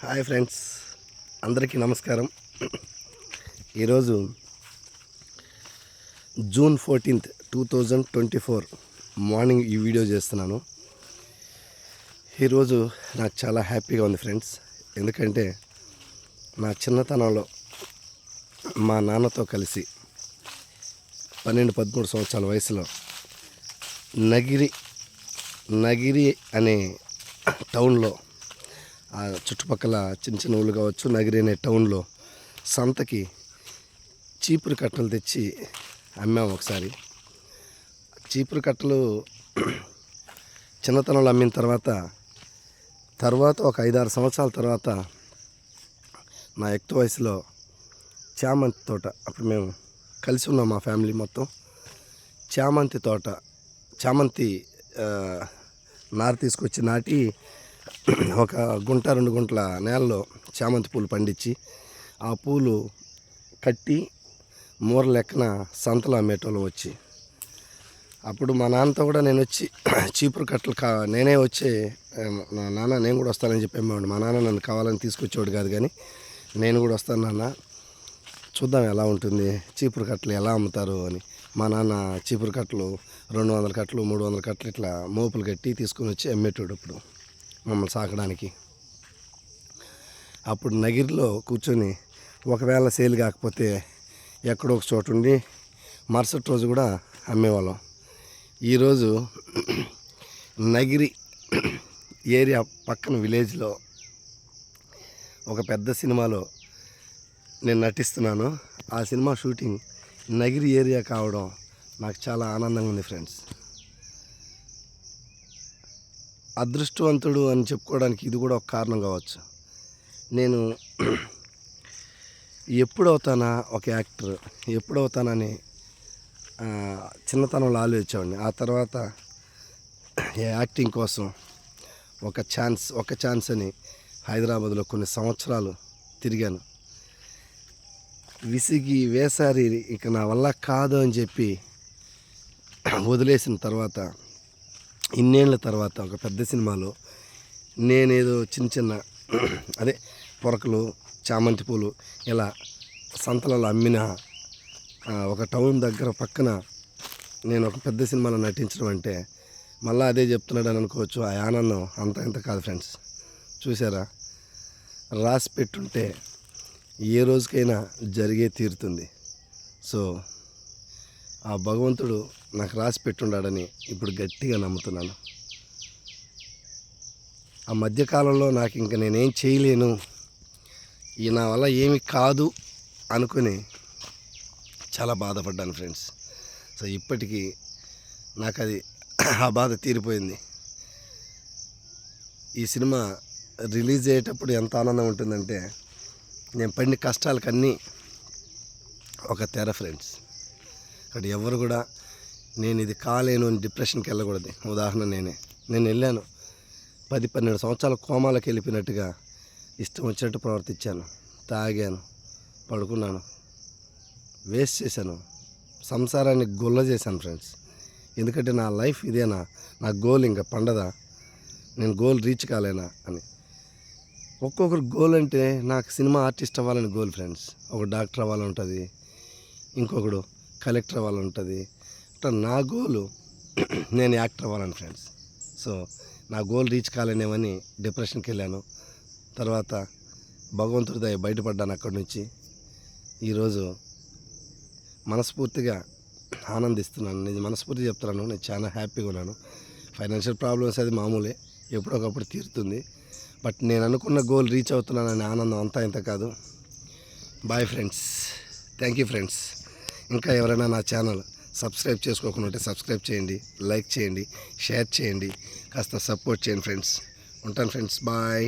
Hi friends అందరికీ నమస్కారం. ఈరోజు June fourteenth two thousand twenty four morning ఈ వీడియో చేస్తున్నాను. ఈరోజు నాకు చాలా హ్యాపీగా ఉంది ఫ్రెండ్స్. ఎందుకంటే నా చిన్నతనంలో మా నాన్నతో కలిసి పన్నెండు పదమూడు సంవత్సరాల వయసులో నగిరి నగిరి అనే టౌన్లో ఆ చుట్టుపక్కల చిన్న చిన్న ఊళ్ళు కావచ్చు నగిరేనే అనే టౌన్లో సంతకి చీపురు కట్టలు తెచ్చి అమ్మాము ఒకసారి. చీపురు కట్టలు చిన్నతనంలో అమ్మిన తర్వాత తర్వాత ఒక ఐదారు సంవత్సరాల తర్వాత నా యుక్త వయసులో చామంతి తోట అప్పుడు మేము కలిసి ఉన్నాం మా ఫ్యామిలీ మొత్తం. చామంతి తోట చామంతి నారు తీసుకొచ్చి నాటి ఒక గుంట రెండు గుంటల నేలలో చామంతి పూలు పండించి ఆ పూలు కట్టి మూర లెక్కన సంతలో అమ్మేటోళ్ళు వచ్చి. అప్పుడు మా నాన్నతో కూడా నేను వచ్చి చీపురు కట్టలు కా నేనే వచ్చి నా నాన్న నేను కూడా వస్తానని చెప్పేవాడు మా నాన్న నన్ను కావాలని తీసుకొచ్చేవాడు కాదు కానీ నేను కూడా వస్తాను నాన్న. చూద్దాం ఎలా ఉంటుంది చీపురు కట్టలు ఎలా అమ్ముతారు అని. మా నాన్న చీపురు కట్టలు రెండు వందల కట్టలు మూడు వందల కట్టలు ఇట్లా మోపులు కట్టి తీసుకొని వచ్చి అమ్మేటోడు ఇప్పుడు మమ్మల్ని సాకడానికి. అప్పుడు నగిరిలో కూర్చొని ఒకవేళ సేల్ కాకపోతే ఎక్కడో ఒక చోటు ఉండి మరుసటి రోజు కూడా అమ్మేవాళ్ళం. ఈరోజు నగిరి ఏరియా పక్కన విలేజ్లో ఒక పెద్ద సినిమాలో నేను నటిస్తున్నాను. ఆ సినిమా షూటింగ్ నగిరి ఏరియా కావడం నాకు చాలా ఆనందంగా ఉంది ఫ్రెండ్స్. అదృష్టవంతుడు అని చెప్పుకోవడానికి ఇది కూడా ఒక కారణం కావచ్చు. నేను ఎప్పుడవుతానా ఒక యాక్టర్ ఎప్పుడు అవుతానని చిన్నతనంలో ఆలోచించేవాడిని. ఆ తర్వాత యాక్టింగ్ కోసం ఒక ఛాన్స్ ఒక ఛాన్స్ అని హైదరాబాద్లో కొన్ని సంవత్సరాలు తిరిగాను. విసిగి వేసారి ఇక నా వల్ల కాదు అని చెప్పి వదిలేసిన తర్వాత ఇన్నేళ్ళ తర్వాత ఒక పెద్ద సినిమాలో నేనేదో చిన్న చిన్న అదే పొరకలు చామంతి పూలు ఇలా సంతలలో అమ్మిన ఒక టౌన్ దగ్గర పక్కన నేను ఒక పెద్ద సినిమాలో నటించడం అంటే మళ్ళీ అదే చెప్తున్నాడు అని అనుకోవచ్చు. ఆ ఆనందం అంత ఇంత కాదు ఫ్రెండ్స్. చూసారా? రాసి పెట్టుంటే ఏ రోజుకైనా జరిగే తీరుతుంది. సో ఆ భగవంతుడు నాకు రాసి పెట్టుండాడని ఇప్పుడు గట్టిగా నమ్ముతున్నాను. ఆ మధ్యకాలంలో నాకు ఇంకా నేనేం చేయలేను. ఈ నా వల్ల ఏమి కాదు అనుకుని చాలా బాధపడ్డాను ఫ్రెండ్స్. సో ఇప్పటికీ నాకు అది ఆ బాధ తీరిపోయింది. ఈ సినిమా రిలీజ్ అయ్యేటప్పుడు ఎంత ఆనందం ఉంటుందంటే నేను పడిన కష్టాలకన్నీ ఒక తెర ఫ్రెండ్స్. ఇక్కడ ఎవరు కూడా నేను ఇది కాలేను అని డిప్రెషన్కి వెళ్ళకూడదు. ఉదాహరణ నేనే. నేను వెళ్ళాను. పది పన్నెండు సంవత్సరాల కోమాలకు వెళ్ళిపోయినట్టుగా ఇష్టం వచ్చినట్టు ప్రవర్తించాను. తాగాను. పడుకున్నాను. వేస్ట్ చేశాను. సంసారాన్ని గొల్ల చేశాను ఫ్రెండ్స్. ఎందుకంటే నా లైఫ్ ఇదేనా నా గోల్ ఇంకా పండదా? నేను గోల్ రీచ్ కాలేనా అని. ఒక్కొక్కరు గోల్ అంటే నాకు సినిమా ఆర్టిస్ట్ అవ్వాలని గోల్ ఫ్రెండ్స్. ఒక డాక్టర్ అవ్వాలని ఉంటుంది ఇంకొకడు కలెక్టర్ అవ్వాలని ఉంటుంది అట్లా నా గోలు నేను యాక్టర్ అవ్వాలని ఫ్రెండ్స్. సో నా గోల్ రీచ్ కాలేనేమని డిప్రెషన్కి వెళ్ళాను తర్వాత భగవంతుడి దయ బయటపడ్డాను అక్కడి నుంచి. ఈరోజు మనస్ఫూర్తిగా ఆనందిస్తున్నాను. నేను మనస్ఫూర్తి చెప్తున్నాను. నేను చాలా హ్యాపీగా ఉన్నాను. ఫైనాన్షియల్ ప్రాబ్లమ్స్ అది మామూలే. ఎప్పుడొకప్పుడు తీరుతుంది. బట్ నేను అనుకున్న గోల్ రీచ్ అవుతున్నాననే ఆనందం అంతా ఇంత కాదు. Bye friends. Thank you friends. ఇంకా ఎవరైనా నా ఛానల్ సబ్స్క్రైబ్ చేసుకోకుండా ఉంటే సబ్స్క్రైబ్ చేయండి లైక్ చేయండి షేర్ చేయండి కాస్త సపోర్ట్ చేయండి ఫ్రెండ్స్. ఉంటాను ఫ్రెండ్స్. బాయ్.